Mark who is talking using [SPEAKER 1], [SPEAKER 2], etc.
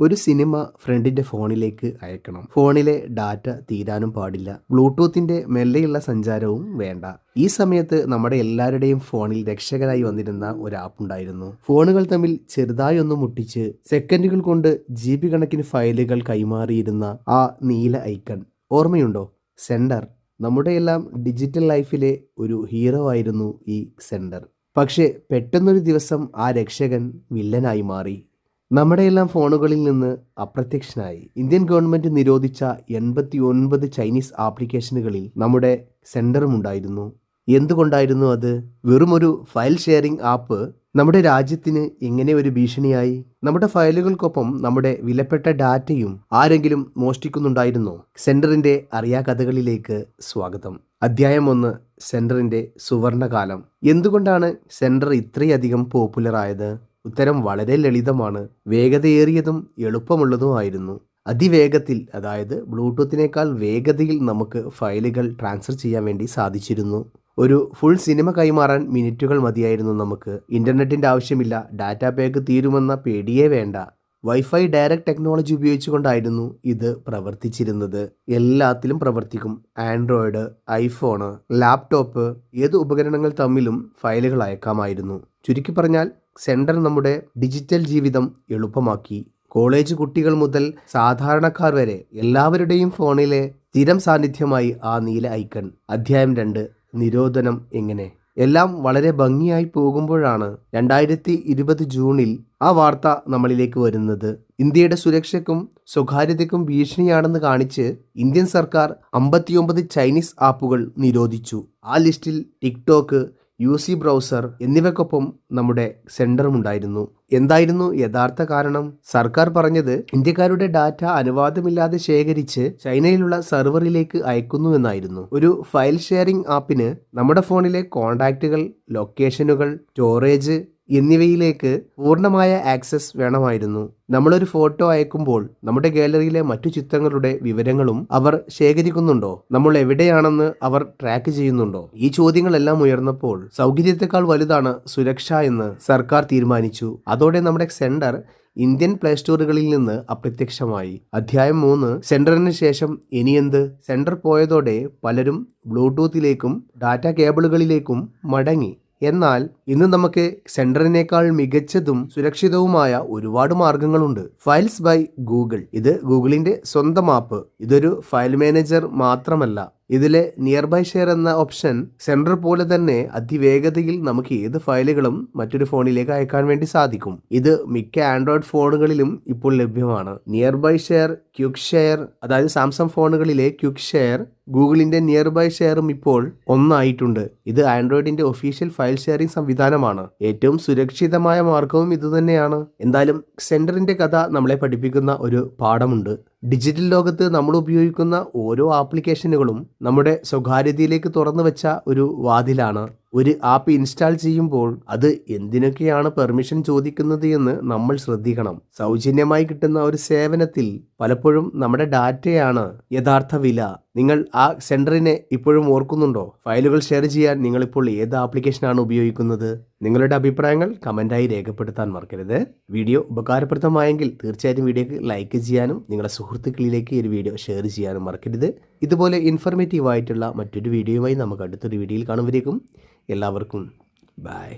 [SPEAKER 1] ഒരു സിനിമ ഫ്രണ്ടിന്റെ ഫോണിലേക്ക് അയക്കണം. ഫോണിലെ ഡാറ്റ തീരാനും പാടില്ല. ബ്ലൂടൂത്തിന്റെ മെല്ലെയുള്ള സഞ്ചാരവും വേണ്ട. ഈ സമയത്ത് നമ്മുടെ എല്ലാവരുടെയും ഫോണിൽ രക്ഷകരായി വന്നിരുന്ന ഒരു ആപ്പ് ഉണ്ടായിരുന്നു. ഫോണുകൾ തമ്മിൽ ചെറുതായി ഒന്ന് മുട്ടിച്ച് സെക്കൻഡുകൾ കൊണ്ട് ജി ബി കണക്കിന് ഫയലുകൾ കൈമാറിയിരുന്ന ആ നീല ഐക്കൺ. ഓർമ്മയുണ്ടോ? സെൻഡർ. നമ്മുടെ എല്ലാം ഡിജിറ്റൽ ലൈഫിലെ ഒരു ഹീറോ ആയിരുന്നു ഈ സെൻഡർ. പക്ഷേ പെട്ടെന്നൊരു ദിവസം ആ രക്ഷകൻ വില്ലനായി മാറി. നമ്മുടെയെല്ലാം ഫോണുകളിൽ നിന്ന് അപ്രത്യക്ഷനായി. ഇന്ത്യൻ ഗവൺമെന്റ് നിരോധിച്ച എൺപത്തി ഒൻപത് ചൈനീസ് ആപ്ലിക്കേഷനുകളിൽ നമ്മുടെ സെന്ററും ഉണ്ടായിരുന്നു. എന്തുകൊണ്ടായിരുന്നു അത്? വെറും ഒരു ഫയൽ ഷെയറിംഗ് ആപ്പ് നമ്മുടെ രാജ്യത്തിന് എങ്ങനെ ഒരു ഭീഷണിയായി? നമ്മുടെ ഫയലുകൾക്കൊപ്പം നമ്മുടെ വിലപ്പെട്ട ഡാറ്റയും ആരെങ്കിലും മോഷ്ടിക്കുന്നുണ്ടായിരുന്നോ? സെന്ററിന്റെ അറിയാ കഥകളിലേക്ക് സ്വാഗതം. അധ്യായം ഒന്ന് സെന്ററിന്റെ സുവർണകാലം. എന്തുകൊണ്ടാണ് സെന്റർ ഇത്രയധികം പോപ്പുലർ ആയത് ഉത്തരം വളരെ ലളിതമാണ്. വേഗതയേറിയതും എളുപ്പമുള്ളതുമായിരുന്നു അതിവേഗത്തിൽ അതായത് ബ്ലൂടൂത്തിനേക്കാൾ വേഗതയിൽ നമുക്ക് ഫയലുകൾ ട്രാൻസ്ഫർ ചെയ്യാൻ വേണ്ടി സാധിച്ചിരുന്നു. ഒരു ഫുൾ സിനിമ കൈമാറാൻ മിനിറ്റുകൾ മതിയായിരുന്നു നമുക്ക്. ഇന്റർനെറ്റിന്റെ ആവശ്യമില്ല. ഡാറ്റ പാക്ക് തീരുമെന്ന പേടിയേ വേണ്ട. വൈഫൈ ഡയറക്റ്റ് ടെക്നോളജി ഉപയോഗിച്ചുകൊണ്ടായിരുന്നു ഇത് പ്രവർത്തിച്ചിരുന്നത്. എല്ലാത്തിലും പ്രവർത്തിക്കും. ആൻഡ്രോയിഡ് ഐഫോണ് ലാപ്ടോപ്പ് ഏത് ഉപകരണങ്ങൾ തമ്മിലും ഫയലുകൾ അയക്കാമായിരുന്നു. ചുരുക്കി പറഞ്ഞാൽ സെന്റർ നമ്മുടെ ഡിജിറ്റൽ ജീവിതം എളുപ്പമാക്കി. കോളേജ് കുട്ടികൾ മുതൽ സാധാരണക്കാർ വരെ എല്ലാവരുടെയും ഫോണിലെ സ്ഥിരം സാന്നിധ്യമായി ആ നീല ഐക്കൺ. അധ്യായം രണ്ട് നിരോധനം എങ്ങനെ? എല്ലാം വളരെ ഭംഗിയായി പോകുമ്പോഴാണ് രണ്ടായിരത്തി ഇരുപത് ജൂണിൽ ആ വാർത്ത നമ്മളിലേക്ക് വരുന്നത്. ഇന്ത്യയുടെ സുരക്ഷയ്ക്കും സ്വകാര്യതയ്ക്കും ഭീഷണിയാണെന്ന് കാണിച്ച് ഇന്ത്യൻ സർക്കാർ അമ്പത്തിയൊമ്പത് ചൈനീസ് ആപ്പുകൾ നിരോധിച്ചു. ആ ലിസ്റ്റിൽ ടിക്ടോക്ക് യു സി ബ്രൗസർ എന്നിവയ്ക്കൊപ്പം നമ്മുടെ സെന്ററും ഉണ്ടായിരുന്നു. എന്തായിരുന്നു യഥാർത്ഥ കാരണം? സർക്കാർ പറഞ്ഞത് ഇന്ത്യക്കാരുടെ ഡാറ്റ അനുവാദമില്ലാതെ ശേഖരിച്ച് ചൈനയിലുള്ള സെർവറിലേക്ക് അയക്കുന്നു എന്നായിരുന്നു. ഒരു ഫയൽ ഷെയറിംഗ് ആപ്പിന് നമ്മുടെ ഫോണിലെ കോൺടാക്റ്റുകൾ ലൊക്കേഷനുകൾ സ്റ്റോറേജ് എന്നിവയിലേക്ക് പൂർണമായ ആക്സസ് വേണമായിരുന്നു. നമ്മളൊരു ഫോട്ടോ അയക്കുമ്പോൾ നമ്മുടെ ഗാലറിയിലെ മറ്റു ചിത്രങ്ങളുടെ വിവരങ്ങളും അവർ ശേഖരിക്കുന്നുണ്ടോ? നമ്മൾ എവിടെയാണെന്ന് അവർ ട്രാക്ക് ചെയ്യുന്നുണ്ടോ? ഈ ചോദ്യങ്ങളെല്ലാം ഉയർന്നപ്പോൾ സൗകര്യത്തെക്കാൾ വലുതാണ് സുരക്ഷ എന്ന് സർക്കാർ തീരുമാനിച്ചു. അതോടെ നമ്മുടെ സെന്റർ ഇന്ത്യൻ പ്ലേ സ്റ്റോറുകളിൽ നിന്ന് അപ്രത്യക്ഷമായി. അധ്യായം മൂന്ന് സെന്ററിന് ശേഷം ഇനിയെന്ത് സെന്റർ പോയതോടെ പലരും ബ്ലൂടൂത്തിലേക്കും ഡാറ്റ കേബിളുകളിലേക്കും മടങ്ങി. എന്നാൽ ഇന്ന് നമുക്ക് സെന്ററിനേക്കാൾ മികച്ചതും സുരക്ഷിതവുമായ ഒരുപാട് മാർഗങ്ങളുണ്ട്. Files by Google. ഇത് ഗൂഗിളിന്റെ സ്വന്തം ആപ്പ്. ഇതൊരു ഫയൽ മാനേജർ മാത്രമല്ല ഇതിലെ നിയർ ബൈ ഷെയർ എന്ന ഓപ്ഷൻ സെന്റർ പോലെ തന്നെ അതിവേഗതയിൽ നമുക്ക് ഏത് ഫയലുകളും മറ്റൊരു ഫോണിലേക്ക് അയക്കാൻ വേണ്ടി സാധിക്കും. ഇത് മിക്ക ആൻഡ്രോയിഡ് ഫോണുകളിലും ഇപ്പോൾ ലഭ്യമാണ്. Nearby share quick share അതായത് സാംസങ് ഫോണുകളിലെ ക്യുക്ക് ഷെയർ ഗൂഗിളിന്റെ നിയർ ബൈ ഷെയറും ഇപ്പോൾ ഒന്നായിട്ടുണ്ട്. ഇത് ആൻഡ്രോയിഡിന്റെ ഒഫീഷ്യൽ ഫയൽ ഷെയറിംഗ് സംവിധാനമാണ്. ഏറ്റവും സുരക്ഷിതമായ മാർഗവും ഇതുതന്നെയാണ്. എന്തായാലും സെന്ററിന്റെ കഥ നമ്മളെ പഠിപ്പിക്കുന്ന ഒരു പാഠമുണ്ട്. ഡിജിറ്റൽ ലോകത്ത് നമ്മൾ ഉപയോഗിക്കുന്ന ഓരോ ആപ്ലിക്കേഷനുകളും നമ്മുടെ സ്വകാര്യതയിലേക്ക് തുറന്നു വെച്ച ഒരു വാതിലാണ്. ഒരു ആപ്പ് ഇൻസ്റ്റാൾ ചെയ്യുമ്പോൾ അത് എന്തിനൊക്കെയാണ് പെർമിഷൻ ചോദിക്കുന്നത് എന്ന് നമ്മൾ ശ്രദ്ധിക്കണം. സൗജന്യമായി കിട്ടുന്ന ഒരു സേവനത്തിൽ പലപ്പോഴും നമ്മുടെ ഡാറ്റയാണ് യഥാർത്ഥ വില. നിങ്ങൾ ആ സെന്ററിനെ ഇപ്പോഴും ഓർക്കുന്നുണ്ടോ? ഫയലുകൾ ഷെയർ ചെയ്യാൻ നിങ്ങളിപ്പോൾ ഏത് ആപ്ലിക്കേഷനാണ് ഉപയോഗിക്കുന്നത്? നിങ്ങളുടെ അഭിപ്രായങ്ങൾ കമന്റായി രേഖപ്പെടുത്താൻ മറക്കരുത്. വീഡിയോ ഉപകാരപ്രദമായെങ്കിൽ തീർച്ചയായിട്ടും വീഡിയോക്ക് ലൈക്ക് ചെയ്യാനും നിങ്ങളുടെ സുഹൃത്തുക്കളിലേക്ക് ഈ വീഡിയോ ഷെയർ ചെയ്യാനും മറക്കരുത്. ഇതുപോലെ ഇൻഫർമേറ്റീവ് ആയിട്ടുള്ള മറ്റൊരു വീഡിയോയുമായി നമുക്ക് അടുത്തൊരു വീഡിയോയിൽ കാണുമ്പോഴേക്കും എല്ലാവർക്കും ബൈ